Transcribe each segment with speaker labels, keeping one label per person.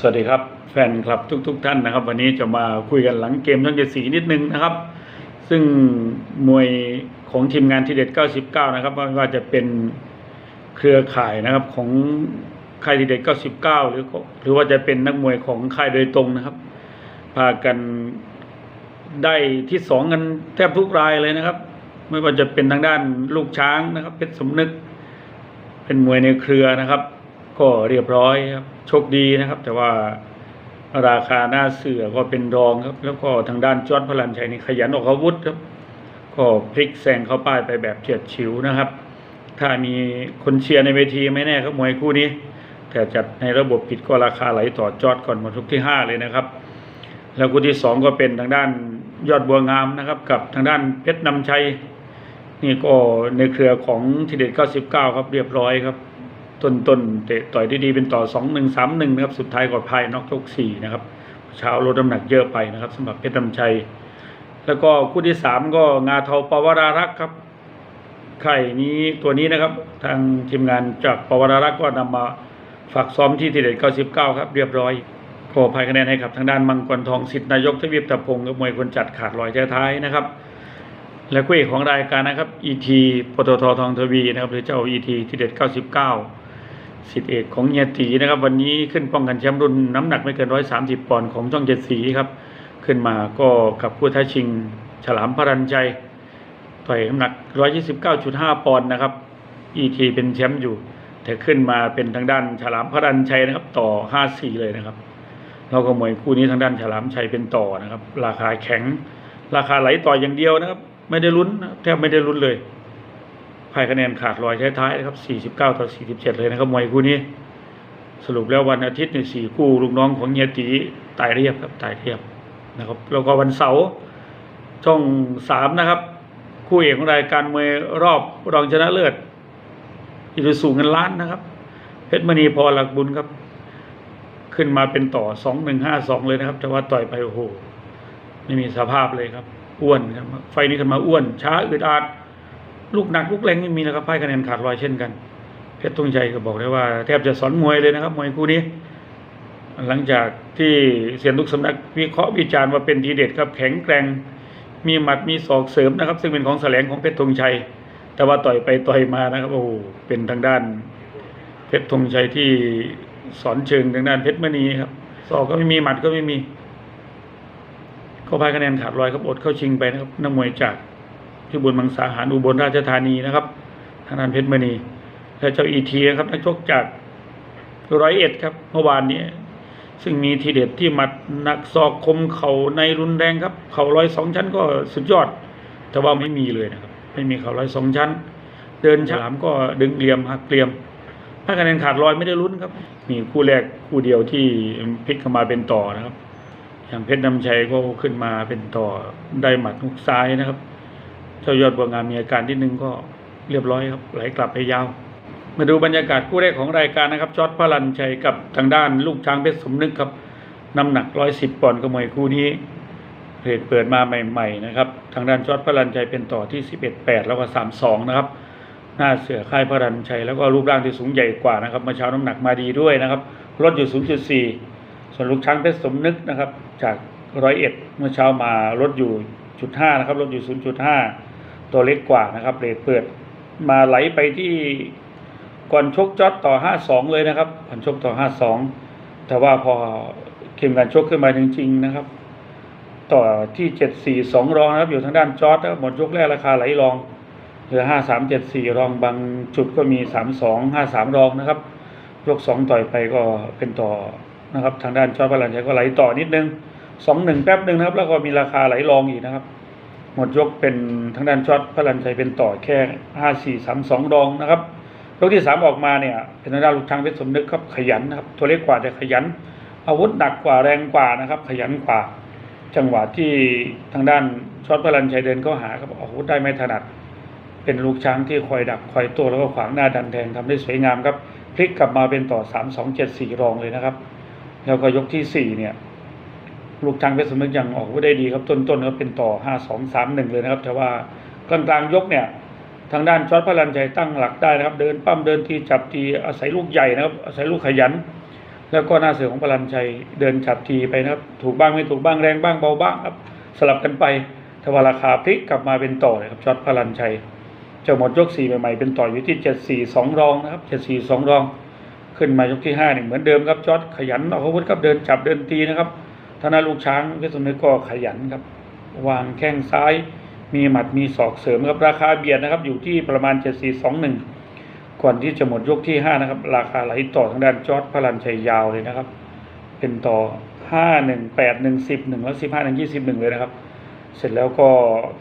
Speaker 1: สวัสดีครับแฟนคลับทุกๆท่านนะครับ วันนี้จะมาคุยกันหลังเกมช่องเจ็ดสีนิดนึงนะครับ ซึ่งมวยของทีมงานทีเด็ด 99 นะครับไม่ว่าจะเป็นเครือข่ายนะครับของค่ายทีเด็ด 99 หรือหรือว่าจะเป็นนักมวยของค่ายโดยตรงนะครับ พากันได้ที่สองกันแทบทุกรายเลยนะครับ ไม่ว่าจะเป็นทางด้านลูกช้างนะครับเพชรสมนึก เป็นมวยในเครือนะครับ ก็เรียบร้อยครับ โชคดีนะครับ แต่ว่าราคาหน้าเสือก็เป็นรองครับ แล้วก็ทางด้านจอร์ดพลันชัยนี่ขยันออกอาวุธครับ ก็พลิกแซงเข้าป้ายไปแบบเฉียดฉิวนะครับ ถ้ามีคนเชียร์ในเวทีไม่แน่ครับมวยคู่นี้ แต่จัดในระบบผิดก็ราคาไหลต่อจอร์ดก่อนหมดทุกที่ห้าเลยนะครับ แล้วคู่ที่สองก็เป็นทางด้านยอดบัวงามนะครับ กับทางด้านเพชรนำชัยนี่ก็ในเครือของทีเด็ด 99 ครับเรียบร้อยครับ ต้นต้นเตะต่อยด้ดีเป็นต่อ2 1 3 1นะครับสุดท้ายก็พายน็อกยก4นะครับเช้าลดน้ำหนักเยอะไปนะครับสำหรับเพชรนำชัย แล้วก็คู่ที่3ก็งาเทาปวรารักษ์ครับไข่นี้ตัวนี้นะครับ ทางทีมงานจากปวรารักษ์ก็นำมาฝากซ้อมที่ทีเด็ด99 ครับ เรียบร้อยขอพายคะแนนให้กับทางด้านมังกรทองสิทธินายกทวีปตะพงศ์กับมวยคนจัดขาดลอยท้ายๆนะครับ และคู่เอกของรายการนะครับ ET ปตททองทวีนะครับหรือเจ้า ET ที่เด็ด99 สิทธิเอกของเฮียตีนะครับ วันนี้ขึ้นป้องกันแชมป์รุ่นน้ำหนักไม่เกิน130ปอนด์ของช่องเจ็ดสีครับ ขึ้นมาก็กับผู้ท้าชิง ฉลามพรัญชัยต่อยน้ำหนัก129.5ปอนด์นะครับ ET เป็นแชมป์อยู่แต่ขึ้นมาเป็นทางด้านฉลามพรัญชัยนะครับ ต่อ5-4เลยนะครับเราก็มวยคู่นี้ทางด้านฉลามชัยเป็นต่อนะครับ ราคาแข็ง ราคาไหลต่ออย่างเดียวนะครับ ไม่ได้ลุ้นแทบไม่ได้ลุ้นเลย พ่ายคะแนนขาดลอยท้ายๆนะครับ 49 ต่อ 47 เลยนะครับมวยคู่นี้ สรุปแล้ววันอาทิตย์ในสี่คู่ลูกน้องของเฮียตีตายเรียบครับตายเรียบนะครับ แล้วก็วันเสาร์ช่องสามนะครับ คู่เอกของรายการมวยรอบรองชนะเลิศอิรุสูงเงินล้านนะครับเพชรมณีพอหลักบุญครับ ขึ้นมาเป็นต่อสองหนึ่งห้าสองเลยนะครับ แต่ว่าต่อยไปโอ้โหไม่มีสภาพเลยครับ อ้วนครับไฟนี้ขึ้นมาอ้วน ช้าอึดอัด ลูกหนักลูกแรงไม่มีนะครับพ่ายคะแนนขาดลอยเช่นกัน เพชรตุ้งชัยก็บอกได้ว่าแทบจะสอนมวยเลยนะครับ มวยคู่นี้ หลังจากที่เสียนทุกสำนักวิเคราะห์วิจารณ์ว่าเป็นทีเด็ดครับแข็งแกร่งมีหมัดมีศอกเสริมนะครับ ซึ่งเป็นของแสลงของเพชรธงชัย แต่ว่าต่อยไปต่อยมานะครับโอ้เป็นทางด้าน เพชรธงชัยที่สอนเชิงทางด้านเพชรมณีครับศอกก็ไม่มีหมัดก็ไม่มีก็พายคะแนนขาดลอยครับอดเข้าชิงไปนะครับนักมวยจาก ที่บุญมังสาหารอุบลราชธานีนะครับทางด้านเพชรมณีและเจ้าอีทีครับนักชกจากร้อยเอ็ดครับเมื่อวานนี้ ซึ่งมีทีเด็ดที่หมัดหนักศอกคมเข่าในรุนแรงครับเข่าร้อยสองชั้นก็สุดยอด แต่ว่าไม่มีเลยนะครับ ไม่มีเข่าร้อยสองชั้น เดินฉลามก็ดึงเหลี่ยมหักเหลี่ยมถ้าคะแนนขาดลอยไม่ได้ลุ้นครับ มีคู่แรกคู่เดียวที่พลิกเข้ามาเป็นต่อนะครับ อย่างเพชรนำชัยก็ขึ้นมาเป็นต่อได้หมัดฮุกซ้ายนะครับ เจ้ายอดบัวงามมีอาการที่หนึ่งก็เรียบร้อยครับไหลกลับไปยาว มาดูบรรยากาศคู่แรกของรายการนะครับจอร์ดพลันชัยกับทางด้านลูกช้างเพชรสมนึกครับน้ำหนักร้อยสิบปอนด์กระมวยคู่นี้เพจเปิดมาใหม่ๆนะครับทางด้านจอร์ดพลันชัยเป็นต่อที่สิบเอ็ดแปดแล้วก็สามสองนะครับหน้าเสือค่ายพระรันชัยแล้วก็รูปร่างที่สูงใหญ่กว่านะครับเมื่อเช้าน้ำหนักมาดีด้วยนะครับลดอยู่0.4ส่วนลูกช้างเพชรสมนึกนะครับจากร้อยเอ็ดเมื่อเช้ามาลดอยู่จุดห้านะครับลดอยู่0.5 ตัวเล็กกว่านะครับเรทเปิดมาไหลไปที่ก่อนชกจอดต่อ 5-2 เลยนะครับก่อนชกต่อ 5-2 แต่ว่าพอเข็มการชกขึ้นมาจริงๆนะครับ ต่อที่ 7-4-2 รองนะครับอยู่ทางด้านจอดนะครับหมดยกแรกราคาไหลรองเหลือห้าสามเจ็ดสี่รองบางจุดก็มีสามสองห้าสามรองนะครับ ยกสองต่อยไปก็เป็นต่อนะครับ ทางด้านชอตพลันชัยก็ไหลต่อนิดนึงสองหนึ่งแป๊บหนึ่งนะครับ แล้วก็มีราคาไหลรองอีกนะครับ หมดยกเป็นทางด้านชอตพลันชัยเป็นต่อแค่ห้าสี่สามสองรองนะครับยกที่สามออกมาเนี่ยเป็นทางด้านลูกช้างเพชรสมนึกครับขยันนะครับตัวเล็กกว่าแต่ขยัน อาวุธหนักกว่าแรงกว่านะครับ ขยันกว่า จังหวะที่ทางด้านชอตพลันชัยเดินเข้าหาครับอาวุธได้ไม่ถนัด เป็นลูกช้างที่คอยดักคอยตัวแล้วก็ขวางหน้าดันแทงทำได้สวยงามครับพลิกกลับมาเป็นต่อสามสองเจ็ดสี่รองเลยนะครับ แล้วก็ยกที่สี่เนี่ย ลูกช้างเพชรสมนึกยังออกวุธได้ดีครับต้นๆก็เป็นต่อห้าสองสามหนึ่งเลยนะครับ แต่ว่ากลางๆยกเนี่ย ทางด้านช็อตพลันชัยตั้งหลักได้นะครับ เดินปั้มเดินทีจับทีอาศัยลูกใหญ่นะครับอาศัยลูกขยัน แล้วก็หน้าเสือของพลันชัยเดินจับทีไปนะครับ ถูกบ้างไม่ถูกบ้างแรงบ้างเบาบ้างครับสลับกันไปทว่าราคาพลิกกลับมาเป็นต่อเลยครับช็อตพลันชัยจะหมดยกสี่ใหม่ๆเป็นต่ออยู่ที่เจ็ดสี่สองรองนะครับเจ็ดสี่สองรอง ขึ้นมายกที่ห้าเนี่ยเหมือนเดิมครับจอดขยันออกอาวุธครับเดินจับเดินตีนะครับ ธนาลูกช้างพชรสมนึกก็ขยันครับ วางแข้งซ้าย มีหมัดมีศอกเสริมครับราคาเบียดนะครับ อยู่ที่ประมาณเจ็ดสี่สองหนึ่งก่อนที่จะหมดยกที่ห้านะครับ ราคาไหลต่อทางด้านจอร์ดพลันชัยยาวเลยนะครับ เป็นต่อห้าหนึ่งแปดหนึ่งสิบหนึ่งแล้วสิบห้าหนึ่งยี่สิบหนึ่งเลยนะครับ เสร็จแล้วก็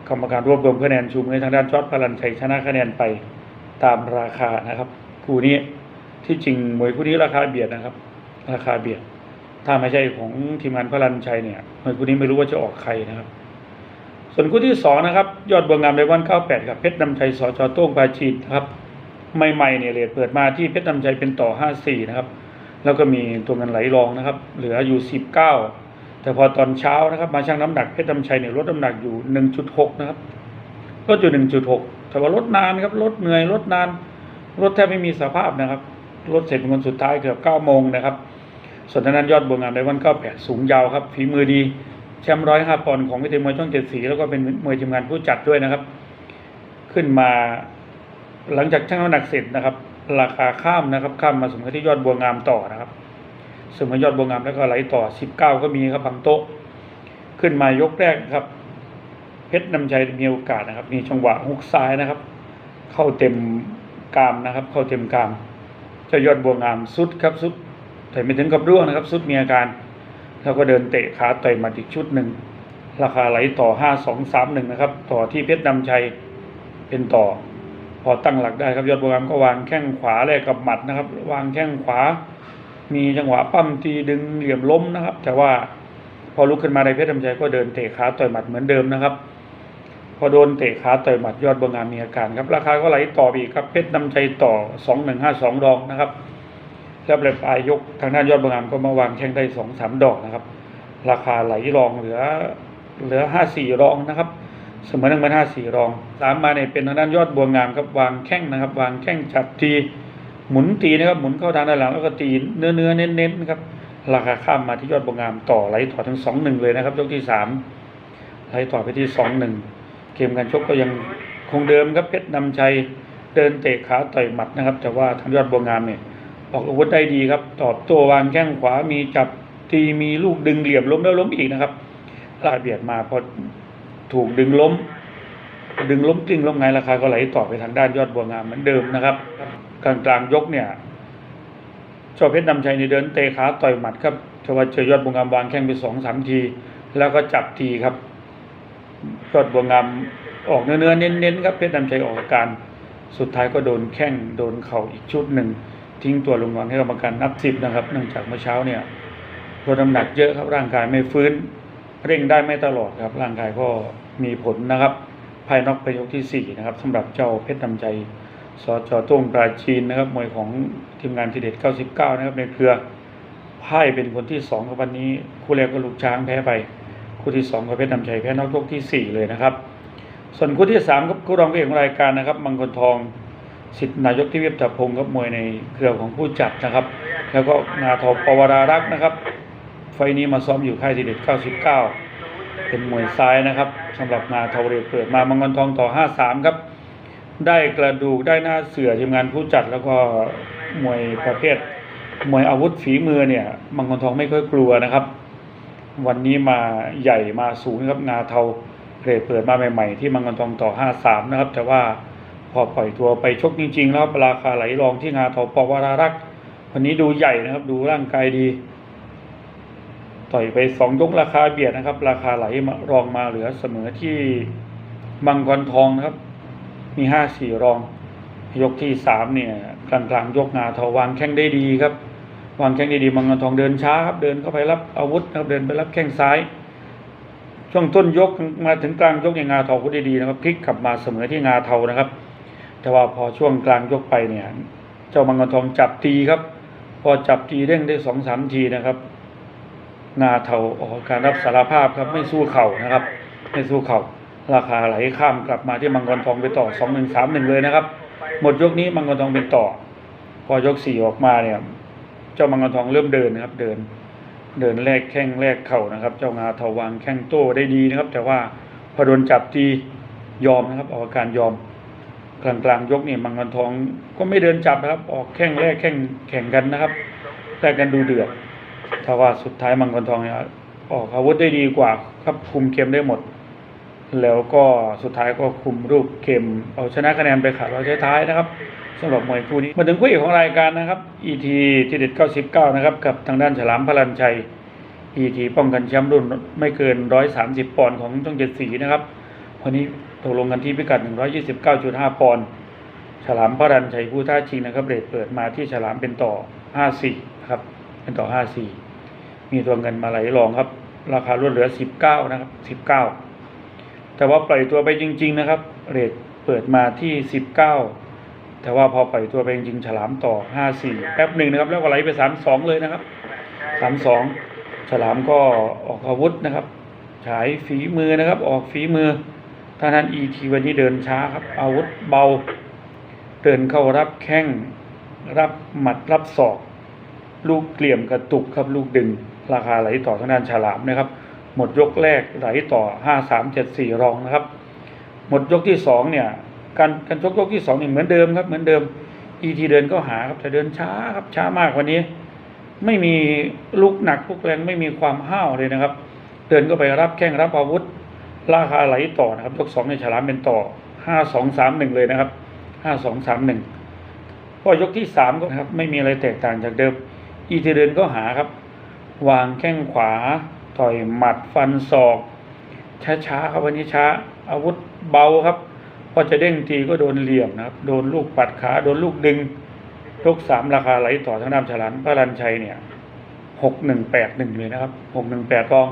Speaker 1: กรรมการรวบรวมคะแนนชูมือให้ทางด้านจอร์ดพลันชัยชนะคะแนนไปตามราคานะครับ คู่นี้ที่จริงมวยคู่นี้ราคาเบียดนะครับ ราคาเบียด ถ้าไม่ใช่ของทีมงานพลันชัยเนี่ยมวยคู่นี้ไม่รู้ว่าจะออกใครนะครับ ส่วนคู่ที่สองนะครับ ยอดบัวงามในวันเก้าแปดกับเพชรนำชัยสจโต้งปาจีนนะครับใหม่ๆเนี่ยเรทเปิดมาที่เพชรนำชัยเป็นต่อห้าสี่นะครับ แล้วก็มีตัวเงินไหลรองนะครับ เหลืออยู่สิบเก้าแต่พอตอนเช้านะครับ มาชั่งน้ำหนักเพชรนำชัยเนี่ยลดน้ำหนักอยู่หนึ่งจุดหกนะครับลดอยู่หนึ่งจุดหกแต่ว่าลดนานครับลดเหนื่อยลดนานลดแทบไม่มีสภาพนะครับลดเสร็จเป็นคนสุดท้ายเกือบเก้าโมงนะครับ ส่วนทางด้านยอดบัวงามในวันเก้าแปดสูงยาวครับฝีมือดีแชมป์ร้อยห้าปอนด์ของวิทยมวยช่องเจ็ดสีแล้วก็เป็นมวยทีมงานผู้จัดด้วยนะครับ ขึ้นมาหลังจากชั่งน้ำหนักเสร็จนะครับ ราคาข้ามนะครับข้ามมาสมกับที่ยอดบัวงามต่อนะครับสมกับยอดบัวงามแล้วก็ไหลต่อสิบเก้าก็มีครับบางโต๊ะ ขึ้นมายกแรกครับ เพชรนำชัยมีโอกาสนะครับ มีจังหวะฮุกซ้ายนะครับ เข้าเต็มกามนะครับ เข้าเต็มกามเจ้ายอดบัวงามสุดครับสุด แต่ไม่ถึงกับร่วงนะครับ สุดมีอาการ แล้วก็เดินเตะขาต่อยหมัดอีกชุดหนึ่ง ราคาไหลต่อห้าสองสามหนึ่งนะครับ ต่อที่เพชรนำชัยเป็นต่อ พอตั้งหลักได้ครับยอดบัวงามก็วางแข้งขวาแลกกับหมัดนะครับ วางแข้งขวา มีจังหวะปั้มตีดึงเหลี่ยมล้มนะครับ แต่ว่าพอลุกขึ้นมาในเพชรนำชัยก็เดินเตะขาต่อยหมัดเหมือนเดิมนะครับ พอโดนเตะขาต่อยหมัดยอดบัวงามมีอาการครับ ราคาก็ไหลต่อไปอีกครับเพชรนำชัยต่อสองหนึ่งห้าสองรองนะครับ แล้วปลายปลายยกทางด้านยอดบางงามก็มาวางแข้งได้สองสามดอกนะครับ ราคาไหลรองเหลือเหลือห้าสี่รองนะครับ เสมอหนึ่งเป็นห้าสี่รองสามมาเนี่ยเป็นทางด้านยอดบัวงามครับวางแข้งนะครับ วางแข้งจับทีหมุนตีนะครับหมุนเข้าทางด้านหลังแล้วก็ตีเนื้อเนื้อเน้นเน้นๆนะครับราคาข้ามมาที่ยอดบัวงามต่อไหลต่อถึงสองหนึ่งเลยนะครับยกที่สามไหลต่อไปที่สองหนึ่งเกมการชกก็ยังคงเดิมครับเพชรนำชัยเดินเตะขาต่อยหมัดนะครับ แต่ว่าทางยอดบัวงามเนี่ย ออกอาวุธได้ดีครับ ตอบโต้วางแข้งขวามีจับตีมีลูกดึงเหลี่ยมล้มแล้วล้มอีกนะครับลาเบียดมาพอถูกดึงล้ม ดึงล้มกลิ้งล้มไงราคาก็ไหลต่อไปทางด้านยอดบัวงามเหมือนเดิมนะครับกลางกลางยกเนี่ยชอบเพชรนำชัยในเดินเตะขาต่อยหมัดครับทว่าเจอยอดบัวงามวางแข้งไปสองสามที แล้วก็จับทีครับยอดบัวงามออกเนื้อเน้นๆครับเพชรนำชัยออกอาการ สุดท้ายก็โดนแข้งโดนเข่าอีกชุดหนึ่ง ทิ้งตัวลงนอนให้กรรมการนับสิบนะครับเนื่องจากเมื่อเช้าเนี่ยลดน้ำหนักเยอะครับร่างกายไม่ฟื้น เร่งได้ไม่ตลอดครับ ร่างกายก็มีผลนะครับ ภายนอกไปยกที่สี่นะครับสำหรับเจ้าเพชรนำใจสจต้งปราจีนนะครับมวยของทีมงานทีเด็ด 99 นะครับในเครือพ่ายเป็นคนที่สองครับวันนี้ คู่แรกก็ลูกช้างแพ้ไป คู่ที่สองก็เพชรนำใจแพ้นอกยกที่สี่เลยนะครับ ส่วนคู่ที่สามครับคู่รองเอกของรายการนะครับ มังกรทอง สิทธินายกที่เวียบจับพงศ์ครับมวยในเครือของผู้จัดนะครับ แล้วก็นาทอปวรารักษ์นะครับ ไฟนี้มาซ้อมอยู่ค่ายทีเด็ด99 เป็นมวยซ้ายนะครับสำหรับนาทอเรเปิดมามังกรทองต่อ 53 ครับ ได้กระดูกได้หน้าเสือทีมงานผู้จัดแล้วก็มวยประเภทมวยอาวุธฝีมือเนี่ยมังกรทองไม่ค่อยกลัวนะครับ วันนี้มาใหญ่มาสูงนะครับงาเทาเรเปิดมาใหม่ ๆ ที่มังกรทองต่อ 53 นะครับ แต่ว่า พอปล่อยตัวไปชกจริง ๆ แล้วราคาไหลรองที่งาทอปวรารักษ์วันนี้ดูใหญ่นะครับ ดูร่างกายดีต่อยไปสองยกราคาเบียดนะครับ ราคาไหลรองมาเหลือเสมอที่มังกรทองนะครับ มีห้าสี่รอง ยกที่สามเนี่ยกลางกลางๆยกงาทอวางแข้งได้ดีครับ วางแข้งได้ดีมังกรทองเดินช้าครับ เดินเข้าไปรับอาวุธนะครับเดินไปรับแข้งซ้าย ช่วงต้นยกมาถึงกลางยกอย่างงาทองก็ได้ดีนะครับพลิกกลับมาเสมอที่งาเทานะครับ แต่ว่าพอช่วงกลางยกไปเนี่ย เจ้ามังกรทองจับตีครับ พอจับตีเด้งได้สองสามทีนะครับงาเทาออกการรับสารภาพครับไม่สู้เข่านะครับ ไม่สู้เข่าราคาไหลข้ามกลับมาที่มังกรทองไปต่อสองหนึ่งสามหนึ่งเลยนะครับ หมดยกนี้มังกรทองเป็นต่อ พอยกสี่ออกมาเนี่ย เจ้ามังกรทองเริ่มเดินนะครับ เดิน เดินแลกแข้งแลกเข่านะครับ เจ้างาเทาวางแข้งโต้ได้ดีนะครับ แต่ว่าพอโดนจับตียอมนะครับออกอาการยอม กลางกลางๆยกนี่มังกรทองก็ไม่เดินจับนะครับ ออกแข้งแลกแข้งแข่งกันนะครับแลกกันดูเดือดถ้าว่าสุดท้ายมังกรทองเนี่ยออกอาวุธได้ดีกว่าครับคุมเกมได้หมด แล้วก็สุดท้ายก็คุมรูปเกมเอาชนะคะแนนไปขาดรอยท้ายนะครับสำหรับมวยคู่นี้มาถึงคู่เอกของรายการนะครับ ET ที่เด็ด99 นะครับ กับทางด้านฉลามพลันชัย ET ป้องกันแชมป์รุ่นไม่เกิน 130 ปอนด์ของช่องเจ็ดสีนะครับวันนี้ ตกลงกันที่พิกัด 129.5 ปอนด์ฉลามพลันชัยผู้ท้าชิงนะครับเรทเปิดมาที่ฉลามเป็นต่อ 54ครับ เป็นต่อ 54 มีตัวเงินมาไหลรองครับ ราคาลดเหลือ 19 นะครับ 19 แต่ว่าปล่อยตัวไปจริง ๆ นะครับ เรทเปิดมาที่ 19 แต่ว่าพอปล่อยตัวไปจริงๆฉลามต่อ 54 แป๊บหนึ่งนะครับ แล้วก็ไหลไป 32 เลยนะครับ 32 ฉลามก็ออกอาวุธนะครับ ฉายฝีมือนะครับ ออกฝีมือ ท่านั้นอีทีวันนี้เดินช้าครับ อาวุธเบา เดินเข้ารับแข้ง รับหมัดรับศอก ลูกเกลี่ยมกระตุกครับลูกดึง ราคาไหลต่อทางด้านฉลามนะครับ หมดยกแรกไหลต่อห้าสามเจ็ดสี่รองนะครับ หมดยกที่สองเนี่ย การการชกยกที่สองนี่เหมือนเดิมครับเหมือนเดิมอีทีเดินก็หาครับแต่เดินช้าครับช้ามากวันนี้ ไม่มีลูกหนักลูกแรงไม่มีความห้าวเลยนะครับ เดินก็ไปรับแข้งรับอาวุธ ราคาไหลต่อนะครับยกสองในฉลามเป็นต่อห้าสองสามหนึ่งเลยนะครับห้าสองสามหนึ่งพอยกที่สามก็นะครับไม่มีอะไรแตกต่างจากเดิม อีทีเดินก็หาครับ วางแข้งขวา ต่อยหมัดฟันศอก ช้าๆครับวันนี้ช้า อาวุธเบาครับ พอจะเด้งทีก็โดนเหลี่ยมนะครับ โดนลูกปัดขา โดนลูกดึงยกสามราคาไหลต่อทางด้านฉลามพระรันชัยเนี่ยหกหนึ่งแปดหนึ่งเลยนะครับหกหนึ่งแปดรอง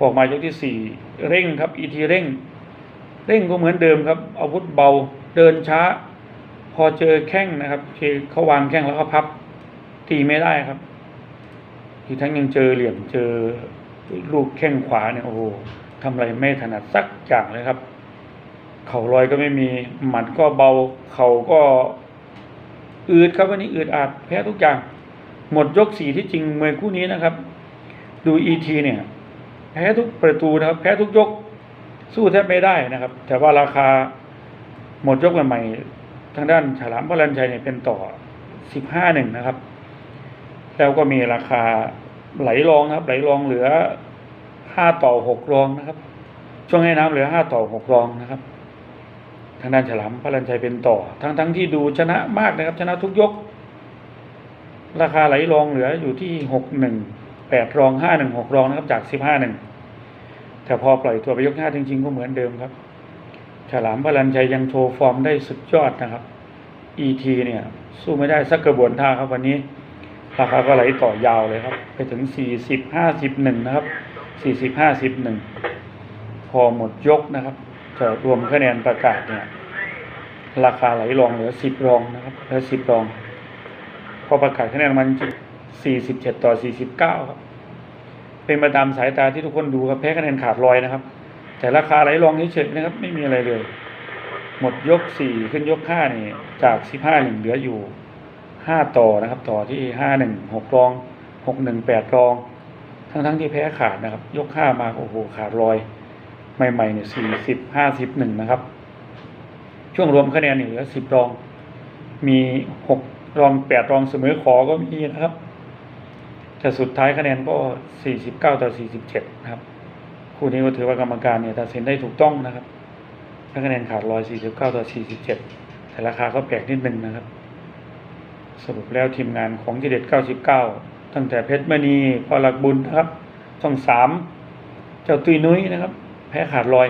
Speaker 1: ออกมายกที่สี่เร่งครับอีทีเร่ง เร่งก็เหมือนเดิมครับอาวุธเบาเดินช้า พอเจอแข้งนะครับเขาวางแข้งแล้วก็พับตีไม่ได้ครับทีกทั้งยังเจอเหลี่ยมเจอลูกแข้งขวาเนี่ยโอ้โหทำอะไรไม่ถนัดสักอย่างเลยครับ เข่าลอยก็ไม่มีหมัดก็เบา เข่าก็อืดครับวันนี้อืดอาดแพ้ทุกอย่าง หมดยกสี่ที่จริงมวยคู่นี้นะครับ ดูอีทีเนี่ย พ้ทุกประตูนะครับ แพ้ทุกยก สู้แทบไม่ได้นะครับ แต่ว่าราคาหมดยกใหม่ๆทางด้านฉลามพลันชัยเนี่ยเป็นต่อสิบห้าหนึ่งนะครับ แล้วก็มีราคาไหลรองนะครับ ไหลรองเหลือห้าต่อหกรองนะครับ ช่วงให้น้ำเหลือห้าต่อหกรองนะครับ ทางด้านฉลามพลันชัยเป็นต่อ ทั้งทั้งที่ดูชนะมากนะครับ ชนะทุกยก ราคาไหลรองเหลืออยู่ที่หกหนึ่งแปดรองห้าหนึ่งหกรองนะครับจากสิบห้าหนึ่ง แต่พอปล่อยตัวไปยกห้าจริงๆก็เหมือนเดิมครับ ฉลามพลันชัยยังโชว์ฟอร์มได้สุดยอดนะครับ ET เนี่ย สู้ไม่ได้สักกระบวนท่าครับวันนี้ราคาก็ไหลต่อยาวเลยครับ ไปถึงสี่สิบห้าสิบหนึ่งนะครับสี่สิบห้าสิบหนึ่งพอหมดยกนะครับจะรวมคะแนนประกาศเนี่ย ราคาไหลรองเหลือสิบรองนะครับเหลือสิบรอง พอประกาศคะแนนมันสี่สิบเจ็ดต่อสี่สิบเก้าครับ เป็นไปตามสายตาที่ทุกคนดูครับแพ้คะแนนขาดลอยนะครับ แต่ราคาไหลรองเฉยๆนะครับ ไม่มีอะไรเลย หมดยกสี่ขึ้นยกห้านี่จากสิบห้าหนึ่งเหลืออยู่ห้าต่อนะครับ ต่อที่ห้าหนึ่งหกรองหกหนึ่งแปดรอง ทั้งทั้งๆที่แพ้ขาดนะครับ ยกห้ามาโอ้โหขาดลอย ใหม่ๆเนี่ยสี่สิบห้าสิบหนึ่งนะครับ ช่วงรวมคะแนนเหลือสิบรอง มีหกรองแปดรองเสมอขอก็มีนะครับ แต่สุดท้ายคะแนนก็สี่สิบเก้าต่อสี่สิบเจ็ดนะครับ คู่นี้ก็ถือว่ากรรมการเนี่ยตัดสินได้ถูกต้องนะครับ ถ้าคะแนนขาดร้อยสี่สิบเก้าต่อสี่สิบเจ็ดแต่ราคาก็แปลกนิดนึงนะครับ สรุปแล้วทีมงานของทีเด็ดเก้าสิบเก้าตั้งแต่เพชรมณีพอหลักบุญนะครับช่องสามเจ้าตุยนุ้ยนะครับ แพ้ขาดลอย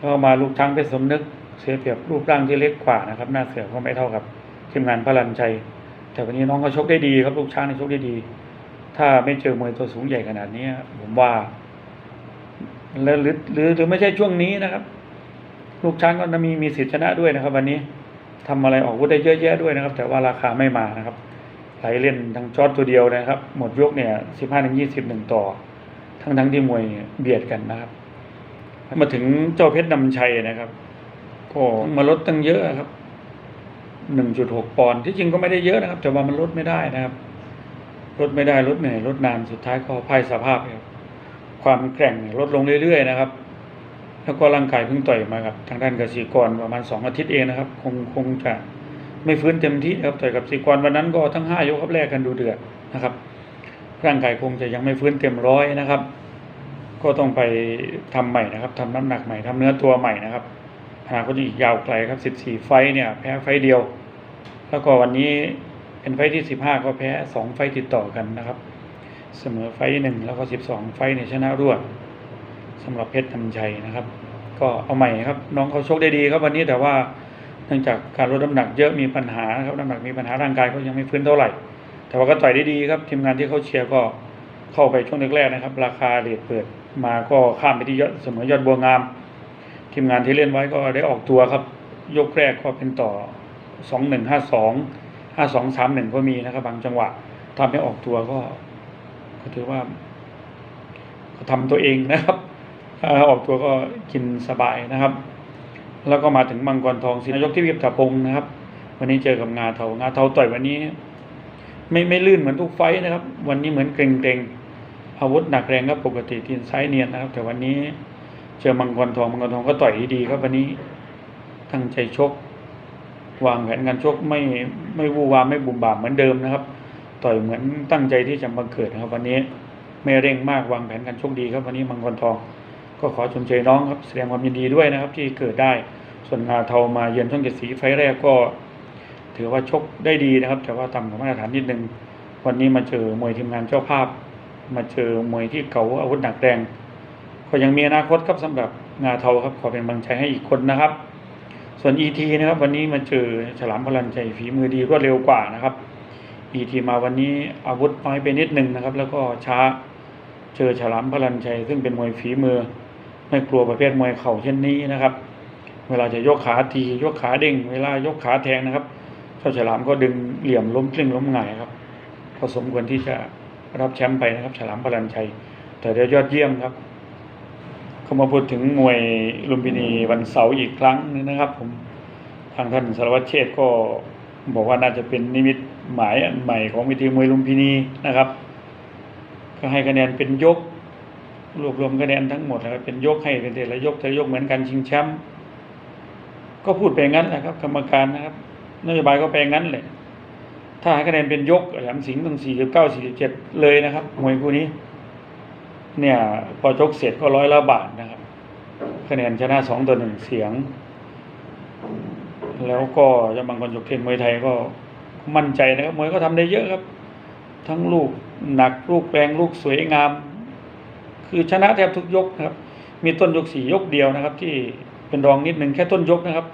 Speaker 1: ก็มาลูกช้างเพชรสมนึกเสียเปรียบรูปร่างที่เล็กกว่านะครับ หน้าเสือก็ไม่เท่ากับทีมงานพลันชัย แต่วันนี้น้องก็ชกได้ดีครับลูกช้างนี่ชกได้ดี ถ้าไม่เจอมวยตัวสูงใหญ่ขนาดนี้ผมว่าแล้วหรือหรือหรือไม่ใช่ช่วงนี้นะครับ ลูกช้างก็มีมีสิทธิชนะด้วยนะครับ วันนี้ทำอะไรออกวุธได้เยอะแยะด้วยนะครับ แต่ว่าราคาไม่มานะครับไหลเล่นทั้งจอดตัวเดียวนะครับ หมดยกเนี่ยสิบห้าถึงยี่สิบหนึ่งต่อ ทั้งทั้งที่มวยเบียดกันนะครับ มาถึงเจ้าเพชรนำชัยนะครับก็มาลดตั้งเยอะครับหนึ่งจุดหกปอนด์ที่จริงก็ไม่ได้เยอะนะครับ แต่ว่ามันลดไม่ได้นะครับ ลดไม่ได้ลดเหนื่อยลดนานสุดท้ายก็พ่ายสภาพครับความแกร่งลดลงเรื่อยๆนะครับ แล้วก็ร่างกายเพิ่งต่อยมาครับทางด้านกสิกรประมาณสองอาทิตย์เองนะครับ คงคงจะไม่ฟื้นเต็มที่ครับต่อยกับสิกรวันนั้นก็ทั้งห้ายกครับแรกกันดูเดือดนะครับ ร่างกายคงจะยังไม่ฟื้นเต็มร้อยนะครับ ก็ต้องไปทำใหม่นะครับทำน้ำหนักใหม่ทำเนื้อตัวใหม่นะครับอนาคตอีกยาวไกลครับ 14 ไฟเนี่ยแพ้ไฟเดียว แล้วก็วันนี้ เป็นไฟที่15ก็แพ้2ไฟติดต่อกันนะครับ เสมอไฟหนึ่งแล้วก็12ไฟต์เนี่ยชนะรวดสำหรับเพชรนำชัยนะครับ ก็เอาใหม่ครับ น้องเขาโชกได้ดีครับวันนี้แต่ว่าเนื่องจากการลดน้ำหนักเยอะมีปัญหานะครับน้ำหนักมีปัญหาร่างกายก็ยังไม่ฟื้นเท่าไหร่ แต่ว่าก็ต่อยได้ดีครับทีมงานที่เขาเชียร์ก็เข้าไปช่วงแรกๆนะครับ ราคาเรทเปิดมาก็ข้ามไปที่ยอดเสมอยอดบัวงาม ทีมงานที่เล่นไว้ก็ได้ออกตัวครับ ยกแรกก็เป็นต่อสองหนึ่งห้าสอง ห้าสองสามหนึ่งก็มีนะครับ บางจังหวะทำให้ออกตัวก็ก็ถือว่าก็ทำตัวเองนะครับออกตัวก็กินสบายนะครับ แล้วก็มาถึงมังกรทองศินายกที่พิพถาพงนะครับ วันนี้เจอกับงาเทางาเทาต่อยวันนี้ ไม่ไม่ลื่นเหมือนทุกไฟต์นะครับ วันนี้เหมือนเกรงเกรงๆอาวุธหนักแรงครับปกติทีนซ้ายเนียนนะครับ แต่วันนี้เจอมังกรทองมังกรทองก็ต่อยดีครับวันนี้ ตั้งใจชก วางแผนการชกไม่ไม่วู่วามไม่บุ่มบามเหมือนเดิมนะครับ ต่อยเหมือนตั้งใจที่จะบังเกิดนะครับ วันนี้ไม่เร่งมากวางแผนการชกดีครับวันนี้มังกรทอง ก็ขอชมเชยน้องครับแสดงความยินดีด้วยนะครับ ที่เกิดได้ ส่วนนาเทามาเยือนช่องเจ็ดสีไฟแรกก็ ถือว่าชกได้ดีนะครับ แต่ว่าต่ำกว่ามาตรฐานนิดนึงวันนี้มาเจอมวยทีมงานเจ้าภาพ มาเจอมวยที่เก่าอาวุธหนักแรงก็ยังมีอนาคตครับสำหรับงาเทาครับขอเป็นกำลังใจให้อีกคนนะครับ ส่วน ET นะครับ วันนี้มาเจอฉลามพลันใจฝีมือดีรวดเร็วกว่านะครับ ET มาวันนี้อาวุธน้อยไปนิดนึงนะครับ แล้วก็ช้าเจอฉลามพลันชัยซึ่งเป็นมวยฝีมือ ไม่กลัวประเภทมวยเข่าเช่นนี้นะครับ เวลาจะยกขาทียกขาเด้งเวลายกขาแทงนะครับเจ้าฉลามก็ดึงเหลี่ยมล้มกลิ้งล้มหงายครับก็สมควรที่จะรับแชมป์ไปนะครับ ฉลามพลันชัย แต่เดียวยอดเยี่ยมครับ เขามาพูดถึงมวยลุมพินีวันเสาร์อีกครั้งหนึงนะครับ ผมทางท่านสารวัตรเชษก็บอกว่าน่าจะเป็นนิมิตหมายอันใหม่ของวิธีมวยลุมพินีนะครับ ก็ให้คะแนนเป็นยก รวบรวมคะแนนทั้งหมดนะครับเป็นยกให้เป็นแต่ละยกแต่ละยกเหมือนกันชิงแชมป์ก็พูดไปงั้นแหละครับ กรรมการนะครับนโยบายก็แปลงั้นเลยถ้าให้คะแนนเป็นยกแหลมสิงห์ต้องสี่สิบเก้าสี่สิบเจ็ดเลยนะครับมวยคู่นี้ เนี่ยพอชกเสร็จก็ร้อยละบาทนะครับคะแนนชนะสองต่อหนึ่งเสียง แล้วก็จะบางคนยกเทนมวยไทยก็มั่นใจนะครับมวยก็ทำได้เยอะครับ ทั้งลูกหนักลูกแรงลูกสวยงาม คือชนะแทบทุกยกนะครับ มีต้นยกสี่ยกเดียวนะครับ ที่เป็นรองนิดหนึ่งแค่ต้นยกนะครับ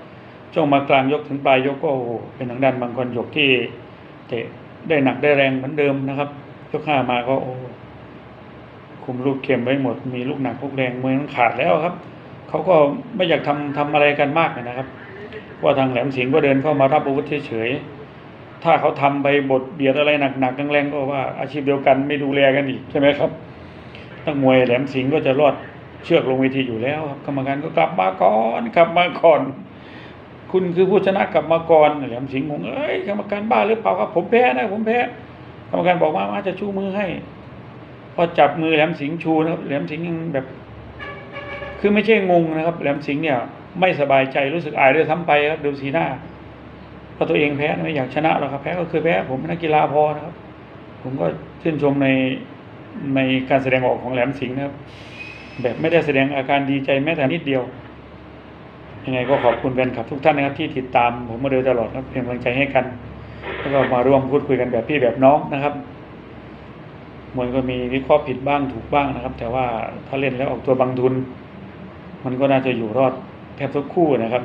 Speaker 1: ช่วงมากลางยกถึงปลายยกก็เป็นทางด้านบางคนยกที่เตะได้หนักได้แรงเหมือนเดิมนะครับยกห้ามาก็โอ้ คุมลูกเข็มไว้หมด มีลูกหนักลูกแรงมือมันขาดแล้วครับเขาก็ไม่อยากทำทำอะไรกันมากนะครับว่าทางแหลมสิงห์ก็เดินเข้ามารับอาวุธเฉยๆถ้าเขาทำไปบทเบียดอะไรหนักๆแรงๆก็ว่าอาชีพเดียวกันไม่ดูแลกันอีกใช่ไหมครับนักมวยแหลมสิงห์ก็จะรอดเชือกลงเวทีอยู่แล้วครับกรรมการก็กลับมาก่อนกลับมาก่อน คุณคือผู้ชนะกลับมาก่อนแหลมสิงห์งงเอ้ยกรรมการบ้าหรือเปล่าครับผมแพ้นะผมแพ้กรรมการบอกมามาจะชูมือให้ อจับมือแหลมสิงชูนะครับ แหลมสิงแบบ คือไม่ใช่งงนะครับ แหลมสิงเนี่ย ไม่สบายใจรู้สึกอายด้วยซ้ำไปครับดูสีหน้าเพราะตัวเองแพ้ไม่อยากชนะหรอกครับแพ้ก็คือแพ้ผมนักกีฬาพอนะครับ ผมก็ชื่นชมในในการแสดงออกของแหลมสิงห์นะครับ แบบไม่ได้แสดงอาการดีใจแม้แต่นิดเดียว ยังไงก็ขอบคุณแฟนคลับทุกท่านนะครับ ที่ติดตามผมมาโดยตลอดครับเป็นกำลังใจให้กัน แล้วก็มาร่วมพูดคุยกันแบบพี่แบบน้องนะครับ มวยก็มีวิเคราะห์ผิดบ้างถูกบ้างนะครับ แต่ว่าถ้าเล่นแล้วออกตัวบางทุน มันก็น่าจะอยู่รอดแทบทุกคู่นะครับ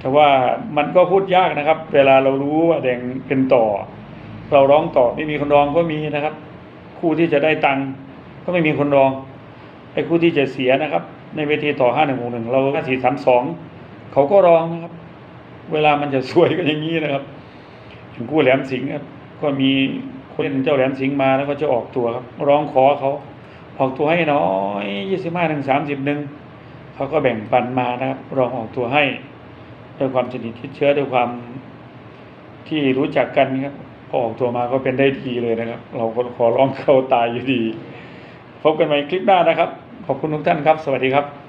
Speaker 1: แต่ว่ามันก็พูดยากนะครับ เวลาเรารู้ว่าแดงเป็นต่อ เราร้องต่อไม่มีคนรองก็มีนะครับ คู่ที่จะได้ตังค์ก็ไม่มีคนรองไอ้คู่ที่จะเสียนะครับ ในเวทีต่อห้าหนึ่งหกหนึ่งเราก็สี่สามสองเขาก็รองนะครับ เวลามันจะสวยก็อย่างนี้นะครับถึงคู่แหลมสิงห์ครับก็มี เล่นเจ้าแหลมสิงมาแล้วก็จะออกตัวครับ ร้องขอเขาออกตัวให้น้อยยี่สิบห้าถึงสามสิบหนึ่งเขาก็แบ่งปันมานะครับรองออกตัวให้ด้วยความสนิทชิดเชื้อด้วยความที่รู้จักกันครับพอออกตัวมาก็เป็นได้ดีเลยนะครับ เราก็ขอร้องเขาตายอยู่ดี พบกันใหม่คลิปหน้านะครับ ขอบคุณทุกท่านครับ สวัสดีครับ